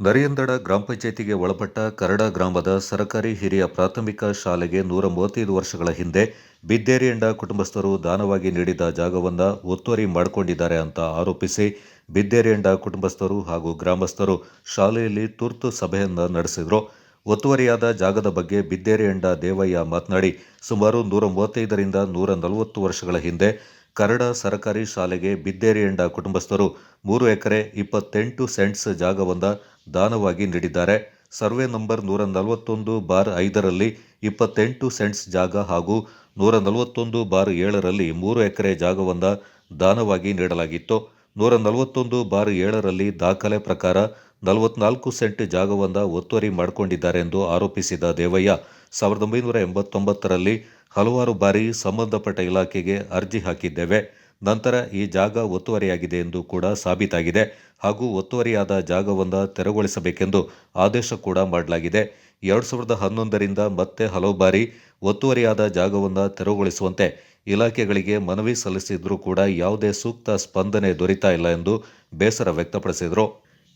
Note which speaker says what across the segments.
Speaker 1: ನರಿಯಂದಡ ಗ್ರಾಮ ಪಂಚಾಯಿತಿಗೆ ಒಳಪಟ್ಟ ಕರಡ ಗ್ರಾಮದ ಸರಕಾರಿ ಹಿರಿಯ ಪ್ರಾಥಮಿಕ ಶಾಲೆಗೆ ನೂರ ಮೂವತ್ತೈದು ವರ್ಷಗಳ ಹಿಂದೆ ಬಿದ್ದೇರಿಯಂಡ ಕುಟುಂಬಸ್ಥರು ದಾನವಾಗಿ ನೀಡಿದ ಜಾಗವನ್ನು ಒತ್ತುವರಿ ಮಾಡಿಕೊಂಡಿದ್ದಾರೆ ಅಂತ ಆರೋಪಿಸಿ ಬಿದ್ದೇರಿಯಂಡ ಕುಟುಂಬಸ್ಥರು ಹಾಗೂ ಗ್ರಾಮಸ್ಥರು ಶಾಲೆಯಲ್ಲಿ ತುರ್ತು ಸಭೆಯನ್ನು ನಡೆಸಿದರು. ಒತ್ತುವರಿಯಾದ ಜಾಗದ ಬಗ್ಗೆ ಬಿದ್ದೇರಿಯಂಡ ದೇವಯ್ಯ ಮಾತನಾಡಿ, ಸುಮಾರು ನೂರ ಮೂವತ್ತೈದರಿಂದ ನೂರ ನಲವತ್ತು ವರ್ಷಗಳ ಹಿಂದೆ ಕರಡ ಸರಕಾರಿ ಶಾಲೆಗೆ ಬಿದ್ದೇರಿಯಂಡ ಕುಟುಂಬಸ್ಥರು ಮೂರು ಎಕರೆ ಇಪ್ಪತ್ತೆಂಟು ಸೆಂಟ್ಸ್ ಜಾಗವೊಂದ ದಾನವಾಗಿ ನೀಡಿದ್ದಾರೆ. ಸರ್ವೆ ನಂಬರ್ ನೂರ ನಲವತ್ತೊಂದು ಬಾರ್ ಐದರಲ್ಲಿ ಇಪ್ಪತ್ತೆಂಟು ಸೆಂಟ್ಸ್ ಜಾಗ ಹಾಗೂ ನೂರ ನಲವತ್ತೊಂದು ಬಾರ್ ಏಳರಲ್ಲಿ ಮೂರು ಎಕರೆ ಜಾಗವೊಂದ ದಾನವಾಗಿ ನೀಡಲಾಗಿತ್ತು. ನೂರ ನಲವತ್ತೊಂದು ಬಾರ್ ಏಳರಲ್ಲಿ ದಾಖಲೆ ಪ್ರಕಾರ ನಲವತ್ನಾಲ್ಕು ಸೆಂಟ್ ಜಾಗವೊಂದ ಒತ್ತುವರಿ ಮಾಡಿಕೊಂಡಿದ್ದಾರೆ ಎಂದು ಆರೋಪಿಸಿದ ದೇವಯ್ಯ, ಸಾವಿರದ ಒಂಬೈನೂರ ಎಂಬತ್ತೊಂಬತ್ತರಲ್ಲಿ ಹಲವಾರು ಬಾರಿ ಸಂಬಂಧಪಟ್ಟ ಇಲಾಖೆಗೆ ಅರ್ಜಿ ಹಾಕಿದ್ದೇವೆ. ನಂತರ ಈ ಜಾಗ ಒತ್ತುವರಿಯಾಗಿದೆ ಎಂದು ಕೂಡ ಸಾಬೀತಾಗಿದೆ. ಹಾಗೂ ಒತ್ತುವರಿಯಾದ ಜಾಗವನ್ನು ತೆರವುಗೊಳಿಸಬೇಕೆಂದು ಆದೇಶ ಕೂಡ ಮಾಡಲಾಗಿದೆ. ಎರಡು ಸಾವಿರದ ಹನ್ನೊಂದರಿಂದ ಮತ್ತೆ ಹಲವು ಬಾರಿ ಒತ್ತುವರಿಯಾದ ಜಾಗವನ್ನು ತೆರವುಗೊಳಿಸುವಂತೆ ಇಲಾಖೆಗಳಿಗೆ ಮನವಿ ಸಲ್ಲಿಸಿದರೂ ಕೂಡ ಯಾವುದೇ ಸೂಕ್ತ ಸ್ಪಂದನೆ ದೊರೀತಾ ಇಲ್ಲ ಎಂದು ಬೇಸರ ವ್ಯಕ್ತಪಡಿಸಿದರು.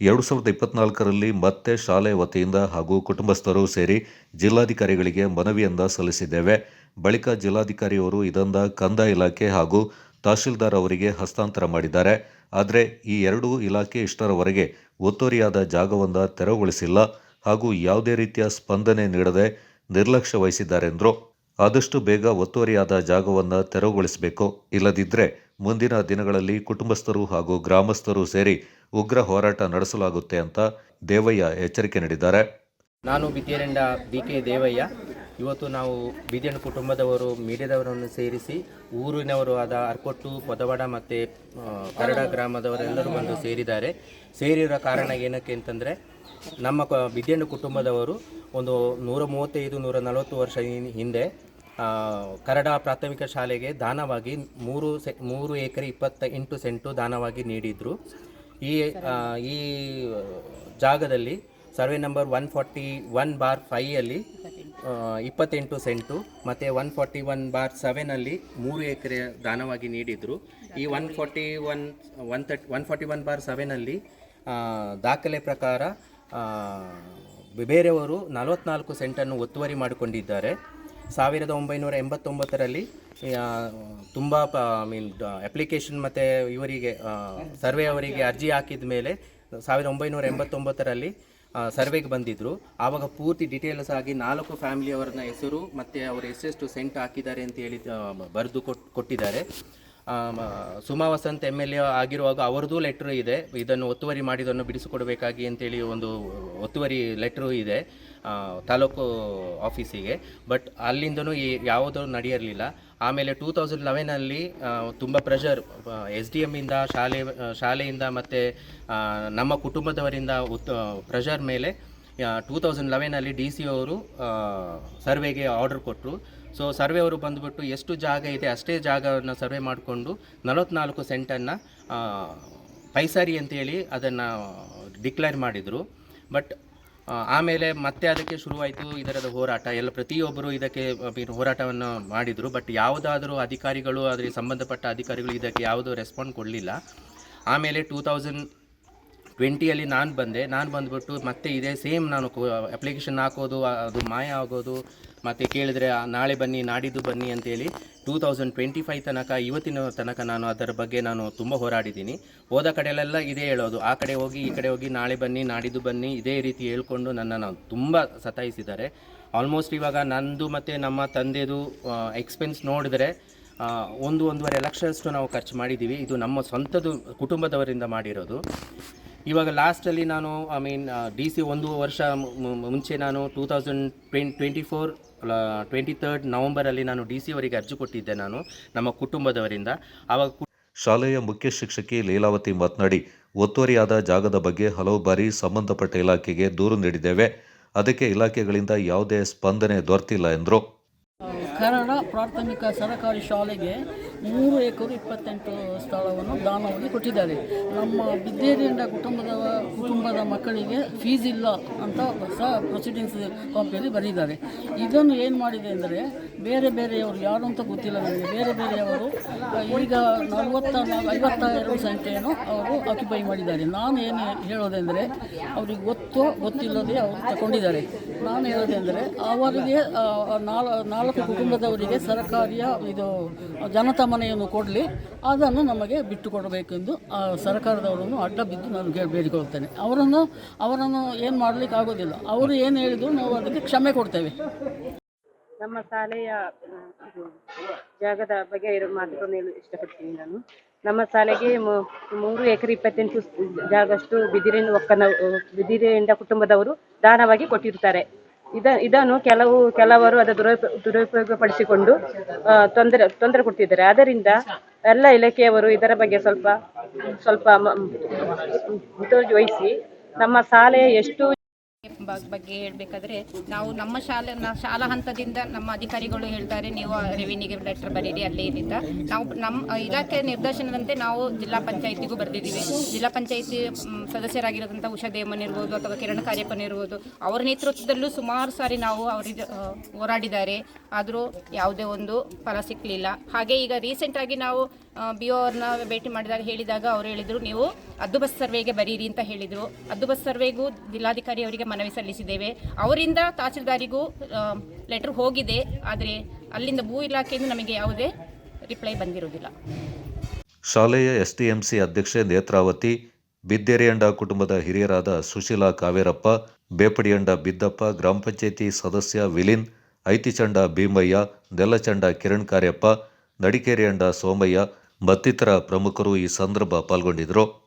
Speaker 1: ಎರಡು ಸಾವಿರದ ಇಪ್ಪತ್ನಾಲ್ಕರಲ್ಲಿ ಮತ್ತೆ ಶಾಲೆ ವತಿಯಿಂದ ಹಾಗೂ ಕುಟುಂಬಸ್ಥರು ಸೇರಿ ಜಿಲ್ಲಾಧಿಕಾರಿಗಳಿಗೆ ಮನವಿಯನ್ನು ಸಲ್ಲಿಸಿದ್ದೇವೆ. ಬಳಿಕ ಜಿಲ್ಲಾಧಿಕಾರಿಯವರು ಇದೊಂದ ಕಂದಾಯ ಇಲಾಖೆ ಹಾಗೂ ತಹಶೀಲ್ದಾರ್ ಅವರಿಗೆ ಹಸ್ತಾಂತರ ಮಾಡಿದ್ದಾರೆ. ಆದರೆ ಈ ಎರಡೂ ಇಲಾಖೆ ಇಷ್ಟರವರೆಗೆ ಒತ್ತುವರಿಯಾದ ಜಾಗವನ್ನು ತೆರವುಗೊಳಿಸಿಲ್ಲ ಹಾಗೂ ಯಾವುದೇ ರೀತಿಯ ಸ್ಪಂದನೆ ನೀಡದೆ ನಿರ್ಲಕ್ಷ್ಯ ವಹಿಸಿದ್ದಾರೆ ಎಂದರು ಆದಷ್ಟು ಬೇಗ ಒತ್ತುವರಿಯಾದ ಜಾಗವನ್ನು ತೆರವುಗೊಳಿಸಬೇಕು. ಇಲ್ಲದಿದ್ದರೆ ಮುಂದಿನ ದಿನಗಳಲ್ಲಿ ಕುಟುಂಬಸ್ಥರು ಹಾಗೂ ಗ್ರಾಮಸ್ಥರು ಸೇರಿ ಉಗ್ರ ಹೋರಾಟ ನಡೆಸಲಾಗುತ್ತೆ ಅಂತ ದೇವಯ್ಯ ಎಚ್ಚರಿಕೆ ನೀಡಿದ್ದಾರೆ.
Speaker 2: ನಾನು ಬಿದ್ಯೇರಂಡ ಬಿ ಕೆ ದೇವಯ್ಯ. ಇವತ್ತು ನಾವು ಬಿದಿಯಣ್ಣ ಕುಟುಂಬದವರು, ಮೀಡಿಯಾದವರನ್ನು ಸೇರಿಸಿ ಊರಿನವರು ಆದ ಅರ್ಕೊಟ್ಟು, ಪೊದವಾಡ ಮತ್ತು ಕರಡ ಗ್ರಾಮದವರೆಲ್ಲರೂ ಬಂದು ಸೇರಿದ್ದಾರೆ. ಸೇರಿರೋ ಕಾರಣ ಏನಕ್ಕೆ ಅಂತಂದರೆ, ನಮ್ಮ ಕ ಬಿದ್ಯಣ್ಣ ಕುಟುಂಬದವರು ಒಂದು ನೂರ ಮೂವತ್ತೈದು, ನೂರ ನಲವತ್ತು ವರ್ಷ ಹಿಂದೆ ಕರಡ ಪ್ರಾಥಮಿಕ ಶಾಲೆಗೆ ದಾನವಾಗಿ ಮೂರು ಸೆ, ಮೂರು ಎಕರೆ ಇಪ್ಪತ್ತ ಎಂಟು ಸೆಂಟು ದಾನವಾಗಿ ನೀಡಿದರು. ಈ ಈ ಜಾಗದಲ್ಲಿ survey number one forty one bar ಫೈಯಲ್ಲಿ ಇಪ್ಪತ್ತೆಂಟು ಸೆಂಟು, ಮತ್ತು ಒನ್ ಫಾರ್ಟಿ ಒನ್ ಬಾರ್ ಸೆವೆನಲ್ಲಿ ಮೂರು ಎಕರೆ ದಾನವಾಗಿ ನೀಡಿದರು. ಈ one forty one one thirty, one forty one bar ಸೆವೆನಲ್ಲಿ ದಾಖಲೆ ಪ್ರಕಾರ ಬೇರೆಯವರು ನಲವತ್ನಾಲ್ಕು ಸೆಂಟನ್ನು ಒತ್ತುವರಿ ಮಾಡಿಕೊಂಡಿದ್ದಾರೆ. ಸಾವಿರದ ಒಂಬೈನೂರ ಎಂಬತ್ತೊಂಬತ್ತರಲ್ಲಿ ತುಂಬ ಐ ಮೀನ್ ಅಪ್ಲಿಕೇಶನ್ ಮತ್ತು ಇವರಿಗೆ ಸರ್ವೆ ಅವರಿಗೆ ಅರ್ಜಿ ಹಾಕಿದ ಮೇಲೆ ಸಾವಿರದ ಒಂಬೈನೂರ ಎಂಬತ್ತೊಂಬತ್ತರಲ್ಲಿ ಸರ್ವೆಗೆ ಬಂದಿದ್ದರು ಆವಾಗ ಪೂರ್ತಿ ಡಿಟೇಲ್ಸ್ ಆಗಿ ನಾಲ್ಕು ಫ್ಯಾಮಿಲಿಯವರನ್ನ ಹೆಸರು ಮತ್ತು ಅವರು ಎಷ್ಟೆಷ್ಟು ಸೆಂಟ್ ಹಾಕಿದ್ದಾರೆ ಅಂತ ಹೇಳಿ ಬರೆದು ಕೊಟ್, ಕೊಟ್ಟಿದ್ದಾರೆ. Suma Vasanth M L A ಆಗಿರುವಾಗ ಅವರದ್ದು ಲೆಟ್ರ್ ಇದೆ. ಇದನ್ನು ಒತ್ತುವರಿ ಮಾಡಿದನ್ನು ಬಿಡಿಸಿಕೊಡಬೇಕಾಗಿ ಅಂತೇಳಿ ಒಂದು ಒತ್ತುವರಿ ಲೆಟ್ರು ಇದೆ ತಾಲೂಕು ಆಫೀಸಿಗೆ ಬಟ್ ಅಲ್ಲಿಂದನೂ ಈ ಯಾವುದೂ ನಡೆಯಿರಲಿಲ್ಲ. ಆಮೇಲೆ ಟೂ ತೌಸಂಡ್ ಲೆವೆನಲ್ಲಿ ತುಂಬ ಪ್ರೆಷರ್ ಎಸ್ ಡಿ ಎಮ್ಮಿಂದ ಶಾಲೆ ಶಾಲೆಯಿಂದ ಮತ್ತು ನಮ್ಮ ಕುಟುಂಬದವರಿಂದ ಉತ್ ಪ್ರೆಷರ್ ಮೇಲೆ ಟೂ ತೌಸಂಡ್ ಲೆವೆನಲ್ಲಿ ಡಿ ಸಿ ಅವರು ಸರ್ವೆಗೆ ಆರ್ಡರ್ ಕೊಟ್ಟರು ಸೊ ಸರ್ವೆ ಅವರು ಬಂದುಬಿಟ್ಟು ಎಷ್ಟು ಜಾಗ ಇದೆ, ಅಷ್ಟೇ ಜಾಗವನ್ನು ಸರ್ವೆ ಮಾಡಿಕೊಂಡು, ನಲವತ್ನಾಲ್ಕು ಸೆಂಟನ್ನು ಪೈಸಾರಿ ಅಂತೇಳಿ ಅದನ್ನು ಡಿಕ್ಲೇರ್ ಮಾಡಿದರು. ಬಟ್ ಆಮೇಲೆ ಮತ್ತೆ ಅದಕ್ಕೆ ಶುರುವಾಯಿತು ಇದರದ ಹೋರಾಟ. ಎಲ್ಲ ಪ್ರತಿಯೊಬ್ಬರು ಇದಕ್ಕೆ ಹೋರಾಟವನ್ನು ಮಾಡಿದರು. ಬಟ್ ಯಾವುದಾದರೂ ಅಧಿಕಾರಿಗಳು ಅದಕ್ಕೆ ಸಂಬಂಧಪಟ್ಟ ಅಧಿಕಾರಿಗಳು ಇದಕ್ಕೆ ಯಾವುದೂ ರೆಸ್ಪಾಂಡ್ ಕೊಡಲಿಲ್ಲ. ಆಮೇಲೆ ಟೂ ತೌಸಂಡ್ ಟ್ವೆಂಟಿಯಲ್ಲಿ ನಾನು ಬಂದೆ. ನಾನು ಬಂದುಬಿಟ್ಟು ಮತ್ತೆ ಇದೇ ಸೇಮ್ ನಾನು ಅಪ್ಲಿಕೇಶನ್ ಹಾಕೋದು, ಅದು ಮಾಯ ಆಗೋದು, ಮತ್ತು ಕೇಳಿದರೆ ನಾಳೆ ಬನ್ನಿ, ನಾಡಿದ್ದು ಬನ್ನಿ ಅಂತೇಳಿ ಟೂ ತೌಸಂಡ್ ಟ್ವೆಂಟಿ ಫೈವ್ ತನಕ, ಇವತ್ತಿನ ತನಕ ನಾನು ಅದರ ಬಗ್ಗೆ ನಾನು ತುಂಬ ಹೋರಾಡಿದ್ದೀನಿ. ಹೋದ ಕಡೆಯಲ್ಲೆಲ್ಲ ಇದೇ ಹೇಳೋದು. ಆ ಕಡೆ ಹೋಗಿ, ಈ ಕಡೆ ಹೋಗಿ, ನಾಳೆ ಬನ್ನಿ, ನಾಡಿದ್ದು ಬನ್ನಿ, ಇದೇ ರೀತಿ ಹೇಳ್ಕೊಂಡು ನನ್ನನ್ನು ತುಂಬ ಸತಾಯಿಸಿದ್ದಾರೆ. ಆಲ್ಮೋಸ್ಟ್ ಇವಾಗ ನಂದು ಮತ್ತು ನಮ್ಮ ತಂದೆದು ಎಕ್ಸ್ಪೆನ್ಸ್ ನೋಡಿದ್ರೆ ಒಂದು, ಒಂದೂವರೆ ಲಕ್ಷದಷ್ಟು ನಾವು ಖರ್ಚು ಮಾಡಿದ್ದೀವಿ. ಇದು ನಮ್ಮ ಸ್ವಂತದ್ದು ಕುಟುಂಬದವರಿಂದ ಮಾಡಿರೋದು. ಇವಾಗ ಲಾಸ್ಟಲ್ಲಿ ನಾನು ಐ ಮೀನ್ ಡಿ ಸಿ ಒಂದು ವರ್ಷ ಮುಂಚೆ ನಾನು two thousand twenty twenty four twenty third ನವಂಬರಲ್ಲಿ ನಾನು ಡಿ ಸಿ ಅವರಿಗೆ ಅರ್ಜಿ ಕೊಟ್ಟಿದ್ದೆ ನಾನು ನಮ್ಮ ಕುಟುಂಬದವರಿಂದ. ಆವಾಗ
Speaker 1: ಶಾಲೆಯ ಮುಖ್ಯ ಶಿಕ್ಷಕಿ ಲೀಲಾವತಿ ಮಾತನಾಡಿ ಒತ್ತುವರಿಯಾದ ಜಾಗದ ಬಗ್ಗೆ ಹಲವು ಬಾರಿ ಸಂಬಂಧಪಟ್ಟ ಇಲಾಖೆಗೆ ದೂರು ನೀಡಿದ್ದೇವೆ. ಅದಕ್ಕೆ ಇಲಾಖೆಗಳಿಂದ ಯಾವುದೇ ಸ್ಪಂದನೆ ದೊರೆತಿಲ್ಲ ಎಂದರು.
Speaker 3: ಕನ್ನಡ ಪ್ರಾಥಮಿಕ ಸರಕಾರಿ ಶಾಲೆಗೆ ಮೂರು ಎಕರೆ ಇಪ್ಪತ್ತೆಂಟು ಸ್ಥಳವನ್ನು ದಾನವಾಗಿ ಕೊಟ್ಟಿದ್ದಾರೆ. ನಮ್ಮ ಬಿದ್ದೇರಿಯಿಂದ ಕುಟುಂಬದ ಕುಟುಂಬದ ಮಕ್ಕಳಿಗೆ ಫೀಸ್ ಇಲ್ಲ ಅಂತ ಹೊಸ ಪ್ರೊಸೀಡಿಂಗ್ಸ್ ಕಾಪಿಯಲ್ಲಿ ಬರೆದಿದ್ದಾರೆ. ಇದನ್ನು ಏನು ಮಾಡಿದೆ ಅಂದರೆ, ಬೇರೆ ಬೇರೆಯವರು, ಯಾರು ಅಂತ ಗೊತ್ತಿಲ್ಲ ನನಗೆ, ಬೇರೆ ಬೇರೆಯವರು, ಈಗ ನಲವತ್ತ ಐವತ್ತ ಎರಡು ಸಂಖ್ಯೆಯನ್ನು ಅವರು ಆಕ್ಯುಪೈ ಮಾಡಿದ್ದಾರೆ. ನಾನು ಏನು ಹೇಳೋದೆಂದರೆ ಅವ್ರಿಗೆ ಗೊತ್ತೋ ಗೊತ್ತಿಲ್ಲದೆ ಅವರು ತಗೊಂಡಿದ್ದಾರೆ. ನಾನು ಹೇಳೋದೆಂದರೆ ಅವರಿಗೆ ನಾಲ್ಕು ಕುಟುಂಬದವರಿಗೆ ಸರ್ಕಾರಿಯ ಇದು, ಜನತಾ ಮನೆಯನ್ನು ಕೊಡಲಿ, ಅದನ್ನು ನಮಗೆ ಬಿಟ್ಟುಕೊಡಬೇಕೆಂದು ಸರ್ಕಾರದವರನ್ನು ಅಡ್ಡ ಬಿದ್ದು ನಾನು ಕೇಳಿ ಬೇಡಿಕೊಳ್ತೇನೆ ಅವರನ್ನು ಅವರನ್ನು ಏನು ಮಾಡಲಿಕ್ಕೆ ಆಗೋದಿಲ್ಲ. ಅವರು ಏನು ಹೇಳಿದ್ರು ನಾವು ಅದಕ್ಕೆ ಕ್ಷಮೆ ಕೊಡ್ತೇವೆ.
Speaker 4: ನಮ್ಮ ಶಾಲೆಯ ಜಾಗದ ಬಗ್ಗೆ ಇರೋ ಮಾತುಗಳನ್ನು ಹೇಳಲು ಇಷ್ಟಪಡ್ತೀನಿ ನಾನು. ನಮ್ಮ ಶಾಲೆಗೆ ಮೂರು ಎಕರೆ ಇಪ್ಪತ್ತೆಂಟು ಜಾಗಷ್ಟು ಬಿದಿರಿನ ಒಕ್ಕನ ಬಿದಿರಿನಿಂದ ಕುಟುಂಬದವರು ದಾನವಾಗಿ ಕೊಟ್ಟಿರ್ತಾರೆ ಇದ ಇದನ್ನು ಕೆಲವು ಕೆಲವರು ಅದರ ದುರುಪ ದುರುಪಯೋಗಪಡಿಸಿಕೊಂಡು ಆ, ತೊಂದರೆ ತೊಂದರೆ ಕೊಡ್ತಿದ್ದಾರೆ. ಆದ್ದರಿಂದ ಎಲ್ಲ ಇಲಾಖೆಯವರು ಇದರ ಬಗ್ಗೆ ಸ್ವಲ್ಪ ಸ್ವಲ್ಪ ಮ- ಮುತುವರ್ಜಿ ವಹಿಸಿ ನಮ್ಮ ಶಾಲೆ ಎಷ್ಟು
Speaker 5: ಬಗ್ಗೆ ಹೇಳಬೇಕಾದ್ರೆ ನಾವು ನಮ್ಮ ಶಾಲೆ ಶಾಲಾ ಹಂತದಿಂದ ನಮ್ಮ ಅಧಿಕಾರಿಗಳು ಹೇಳ್ತಾರೆ, ನೀವು ರೆವಿನ್ಯೂಗೆ ಲೆಟರ್ ಬರೀರಿ, ಅಲ್ಲಿ ಇಲ್ಲಿಂದ ನಾವು ನಮ್ಮ ಇಲಾಖೆ ನಿರ್ದೇಶನದಂತೆ ನಾವು ಜಿಲ್ಲಾ ಪಂಚಾಯತಿಗೂ ಬರೆದಿದ್ದೀವಿ. ಜಿಲ್ಲಾ ಪಂಚಾಯತಿ ಸದಸ್ಯರಾಗಿರೋದಂಥ ಉಷಾ ದೇವಮನ್ ಇರ್ಬೋದು ಅಥವಾ ಕಿರಣ್ ಕಾರ್ಯಪ್ಪನ್ ಇರ್ಬೋದು, ಅವರ ನೇತೃತ್ವದಲ್ಲೂ ಸುಮಾರು ಸಾರಿ ನಾವು ಅವರಿಗೆ ಹೋರಾಡಿದ್ದಾರೆ. ಆದರೂ ಯಾವುದೇ ಒಂದು ಫಲ ಸಿಕ್ಕಲಿಲ್ಲ ಹಾಗೆ ಈಗ ರೀಸೆಂಟಾಗಿ ನಾವು ಬಿ ಒ ಅವ್ರನ್ನ ಭೇಟಿ ಮಾಡಿದಾಗ ಹೇಳಿದಾಗ ಅವರು ಹೇಳಿದರು, ನೀವು ಅದ್ದು ಬಸ್ ಸರ್ವೆಗೆ ಬರೀರಿ ಅಂತ ಹೇಳಿದರು. ಅದ್ದು ಬಸ್ ಸರ್ವೆಗೂ ಜಿಲ್ಲಾಧಿಕಾರಿ ಅವರಿಗೆ ಮನವಿ ಸಲ್ಲಿಸಿದ್ದೇವೆ. ಅವರಿಂದ ತಹಸೀಲ್ದಾರಿಗೂ ಲೆಟರ್ ಹೋಗಿದೆ. ಆದರೆ ಅಲ್ಲಿಂದ ಭೂ ಇಲಾಖೆಯಿಂದ ನಮಗೆ ಯಾವುದೇ ರಿಪ್ಲೈ ಬಂದಿರುವುದಿಲ್ಲ.
Speaker 1: ಶಾಲೆಯ ಸಿ ಅಧ್ಯಕ್ಷೆ ನೇತ್ರಾವತಿ, ಬಿದ್ದೇರಿಯಂಡ ಕುಟುಂಬದ ಹಿರಿಯರಾದ ಸುಶೀಲಾ ಕಾವೇರಪ್ಪ, ಬೇಪಡಿಯಂಡ ಬಿದ್ದಪ್ಪ, ಗ್ರಾಮ ಪಂಚಾಯಿತಿ ಸದಸ್ಯ ವಿಲಿನ್, ಐತಿಚಂಡ ಭೀಮಯ್ಯ, ನೆಲ್ಲಚಂಡ ಕಿರಣ್ ಕಾರ್ಯಪ್ಪ, ನಡಿಕೇರಿಯಂಡ ಸೋಮಯ್ಯ ಮತ್ತಿತರ ಪ್ರಮುಖರು ಈ ಸಂದರ್ಭ ಪಾಲ್ಗೊಂಡಿದ್ದರು.